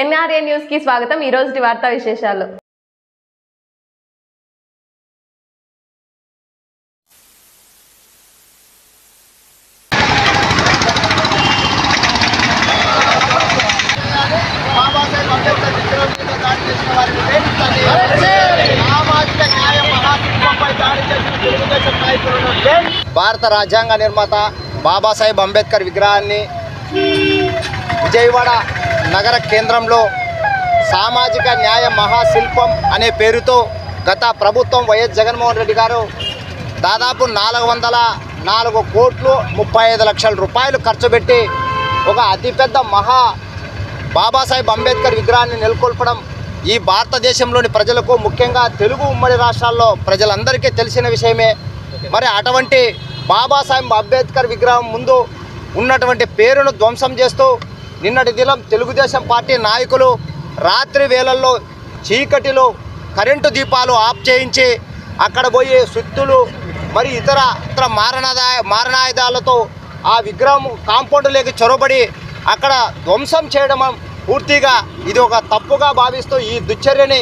NRA న్యూస్కి స్వాగతం. ఈ రోజుటి వార్తా విశేషాలు. భారత రాజ్యాంగ నిర్మాత బాబాసాహెబ్ అంబేద్కర్ విగ్రహాన్ని విజయవాడ నగర కేంద్రంలో సామాజిక న్యాయ మహాశిల్పం అనే పేరుతో గత ప్రభుత్వం వైఎస్ జగన్మోహన్ రెడ్డి గారు దాదాపు నాలుగు వందల నాలుగు కోట్లు ముప్పై ఐదు లక్షల రూపాయలు ఖర్చు పెట్టి ఒక అతిపెద్ద మహా బాబాసాహెబ్ అంబేద్కర్ విగ్రహాన్ని నెలకొల్పడం ఈ భారతదేశంలోని ప్రజలకు ముఖ్యంగా తెలుగు ఉమ్మడి రాష్ట్రాల్లో ప్రజలందరికీ తెలిసిన విషయమే. మరి అటువంటి బాబాసాహెబ్ అంబేద్కర్ విగ్రహం ముందు ఉన్నటువంటి పేరును ధ్వంసం చేస్తూ నిన్నటి దినం తెలుగుదేశం పార్టీ నాయకులు రాత్రి వేళల్లో చీకటిలో కరెంటు దీపాలు ఆఫ్ చేయించి అక్కడ పోయే సుత్తులు మరి ఇతర ఇతర మారణదాయ మారణాయుధాలతో ఆ విగ్రహం కాంపౌండ్లోకి చొరబడి అక్కడ ధ్వంసం చేయడం పూర్తిగా ఇది ఒక తప్పుగా భావిస్తూ ఈ దుశ్చర్యని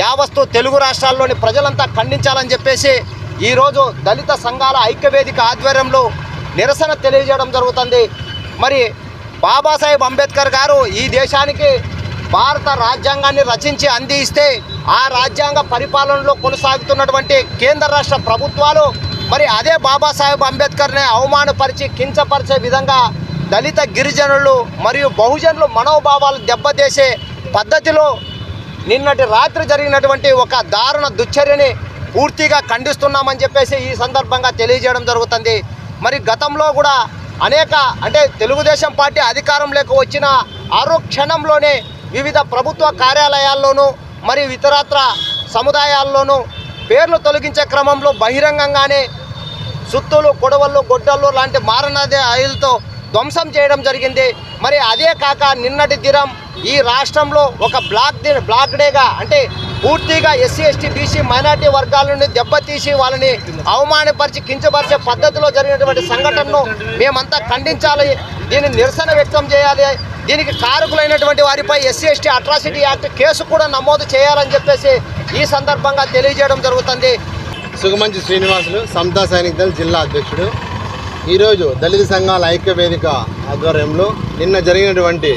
యావస్తు తెలుగు రాష్ట్రాల్లోని ప్రజలంతా ఖండించాలని చెప్పేసి ఈరోజు దళిత సంఘాల ఐక్యవేదిక ఆధ్వర్యంలో నిరసన తెలియజేయడం జరుగుతుంది. మరి బాబాసాహెబ్ అంబేద్కర్ గారు ఈ దేశానికి భారత రాజ్యాంగాన్ని రచించి అందిస్తే ఆ రాజ్యాంగ పరిపాలనలో కొనసాగుతున్నటువంటి కేంద్ర రాష్ట్ర ప్రభుత్వాలు మరి అదే బాబాసాహెబ్ అంబేద్కర్ని అవమానపరిచి కించపరిచే విధంగా దళిత గిరిజనులు మరియు బహుజనులు మనోభావాలు దెబ్బతీసే పద్ధతిలో నిన్నటి రాత్రి జరిగినటువంటి ఒక దారుణ దుశ్చర్యని పూర్తిగా ఖండిస్తున్నామని చెప్పేసి ఈ సందర్భంగా తెలియజేయడం జరుగుతుంది. మరి గతంలో కూడా అనేక అంటే తెలుగుదేశం పార్టీ అధికారంలోకి వచ్చిన ఆరు క్షణంలోనే వివిధ ప్రభుత్వ కార్యాలయాల్లోనూ మరియు ఇతరత్ర సముదాయాల్లోనూ పేర్లు తొలగించే క్రమంలో బహిరంగంగానే సుత్తులు కొడవళ్ళు గొడ్డళ్ళు లాంటి మారణాది ఆయులతో ధ్వంసం చేయడం జరిగింది. మరి అదే కాక నిన్నటి దినం ఈ రాష్ట్రంలో ఒక బ్లాక్ ది బ్లాక్ డేగా అంటే పూర్తిగా ఎస్సీ ఎస్టీ బీసీ మైనార్టీ వర్గాల నుండి దెబ్బతీసి వాళ్ళని అవమానపరిచి కించపరిచే పద్ధతిలో జరిగినటువంటి సంఘటనను మేమంతా ఖండించాలి. దీన్ని నిరసన వ్యక్తం చేయాలి. దీనికి కారకులైనటువంటి వారిపై SC ST atrocity act case కూడా నమోదు చేయాలని చెప్పేసి ఈ సందర్భంగా తెలియజేయడం జరుగుతుంది. సుగమంచి శ్రీనివాసులు సమతా సైనిక దళ జిల్లా అధ్యక్షుడు. ఈరోజు దళిత సంఘాల ఐక్య వేదిక ఆధ్వర్యంలో నిన్న జరిగినటువంటి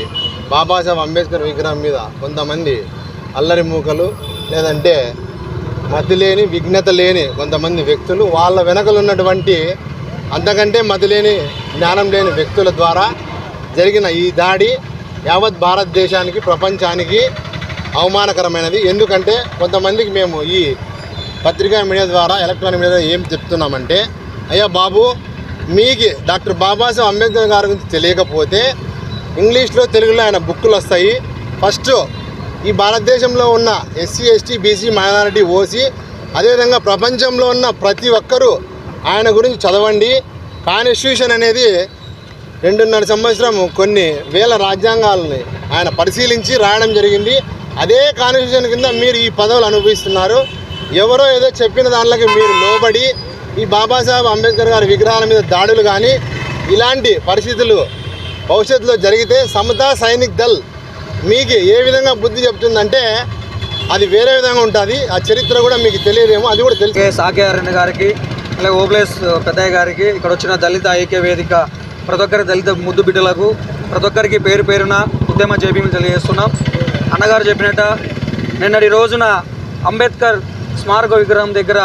బాబాసాహెబ్ అంబేద్కర్ విగ్రహం మీద కొంతమంది అల్లరి మూకలు లేదంటే మతి లేని విఘ్నత లేని కొంతమంది వ్యక్తులు వాళ్ళ వెనకలు ఉన్నటువంటి అంతకంటే మతి లేని జ్ఞానం లేని వ్యక్తుల ద్వారా జరిగిన ఈ దాడి యావత్ భారతదేశానికి ప్రపంచానికి అవమానకరమైనది. ఎందుకంటే కొంతమందికి మేము ఈ పత్రికా మీడియా ద్వారా ఎలక్ట్రానిక్ మీడియా ఏం చెప్తున్నామంటే అయ్యా బాబు మీకు డాక్టర్ బాబాసాహెబ్ అంబేద్కర్ గారి గురించి తెలియకపోతే ఇంగ్లీష్లో తెలుగులో ఆయన బుక్కులు వస్తాయి. ఫస్ట్ ఈ భారతదేశంలో ఉన్న SC ST BC minority OC అదేవిధంగా ప్రపంచంలో ఉన్న ప్రతి ఒక్కరూ ఆయన గురించి చదవండి. కాన్స్టిట్యూషన్ అనేది రెండున్నర సంవత్సరం కొన్ని వేల రాజ్యాంగాలని ఆయన పరిశీలించి రాయడం జరిగింది. అదే కాన్స్టిట్యూషన్ కింద మీరు ఈ పదవులు అనుభవిస్తున్నారు. ఎవరో ఏదో చెప్పిన దాంట్లోకి మీరు లోబడి ఈ బాబాసాహెబ్ అంబేద్కర్ గారి విగ్రహాల మీద దాడులు కానీ ఇలాంటి పరిస్థితులు భవిష్యత్తులో జరిగితే సమతా సైనిక్ దళ్ మీకు ఏ విధంగా బుద్ధి చెప్తుందంటే అది వేరే విధంగా ఉంటుంది. ఆ చరిత్ర కూడా మీకు తెలియదేమో అది కూడా తెలుసు. కె సాకేఆర్ఎన్ గారికి అలాగే ఓబ్లేస్ పెద్దయ్య గారికి ఇక్కడ వచ్చిన దళిత ఐక్య వేదిక ప్రతి ఒక్కరి దళిత ముద్దు బిడ్డలకు ప్రతి ఒక్కరికి పేరు పేరున ఉద్యమ జేబీలు తెలియజేస్తున్నాం. అన్నగారు చెప్పినట్ట నిన్నటి రోజున అంబేద్కర్ స్మారక విగ్రహం దగ్గర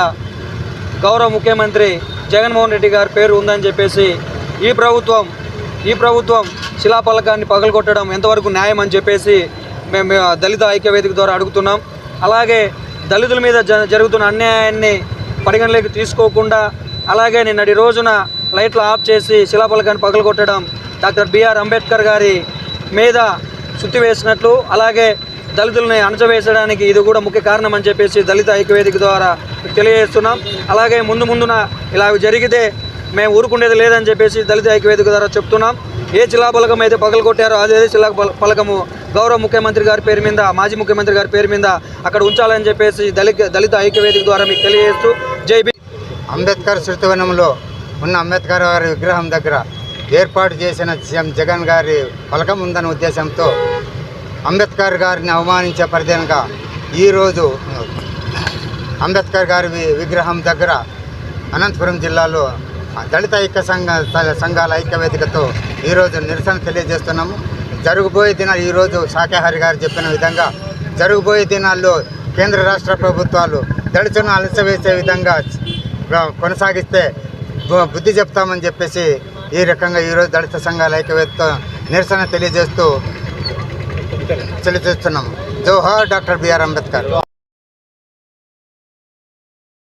గౌరవ ముఖ్యమంత్రి జగన్మోహన్ రెడ్డి గారి పేరు ఉందని చెప్పేసి ఈ ప్రభుత్వం ఈ ప్రభుత్వం శిలాఫలకాన్ని పగలగొట్టడం ఎంతవరకు న్యాయం అని చెప్పేసి మేము దళిత ఐక్యవేదిక ద్వారా అడుగుతున్నాం. అలాగే దళితుల మీద జ జరుగుతున్న అన్యాయాన్ని పరిగణలోకి తీసుకోకుండా అలాగే నిన్నటి రోజున లైట్లు ఆఫ్ చేసి శిలాఫలకాన్ని పగలగొట్టడం డాక్టర్ బిఆర్ అంబేద్కర్ గారి మీద సుత్తి వేసినట్లు అలాగే దళితుల్ని అణచవేసడానికి ఇది కూడా ముఖ్య కారణం అని చెప్పేసి దళిత ఐక్యవేదిక ద్వారా తెలియజేస్తున్నాం. అలాగే ముందు ముందున ఇలా జరిగితే మేము ఊరుకుండేది లేదని చెప్పేసి దళిత ఐక్యవేదిక ద్వారా చెప్తున్నాం. ఏ జిల్లా శిలాఫలకం అయితే పగలగొట్టారో అదే జిల్లా పలకము గౌరవ ముఖ్యమంత్రి గారి పేరు మీద మాజీ ముఖ్యమంత్రి గారి పేరు మీద అక్కడ ఉంచాలని చెప్పేసి దళిత దళిత ఐక్యవేదిక ద్వారా మీకు తెలియజేస్తూ జై అంబేద్కర్ శృతివనంలో ఉన్న అంబేద్కర్ గారి విగ్రహం దగ్గర ఏర్పాటు చేసిన సీఎం జగన్ గారి పలకం ఉందన్న ఉద్దేశంతో అంబేద్కర్ గారిని అవమానించే పరిధిగా ఈరోజు అంబేద్కర్ గారి విగ్రహం దగ్గర అనంతపురం జిల్లాలో దళిత ఐక్య సంఘ సంఘాల ఐక్య వేదికతో ఈరోజు నిరసన తెలియజేస్తున్నాము. జరగబోయే దినాలు ఈరోజు శాఖాహారి గారు చెప్పిన విధంగా జరగబోయే దినాల్లో కేంద్ర రాష్ట్ర ప్రభుత్వాలు దళితులను అలసవేసే విధంగా కొనసాగిస్తే బుద్ధి చెప్తామని చెప్పేసి ఈ రకంగా ఈరోజు దళిత సంఘాల ఐక్యవేదికతో నిరసన తెలియజేస్తూ తెలియజేస్తున్నాము. జోహార్ డాక్టర్ బిఆర్ అంబేద్కర్.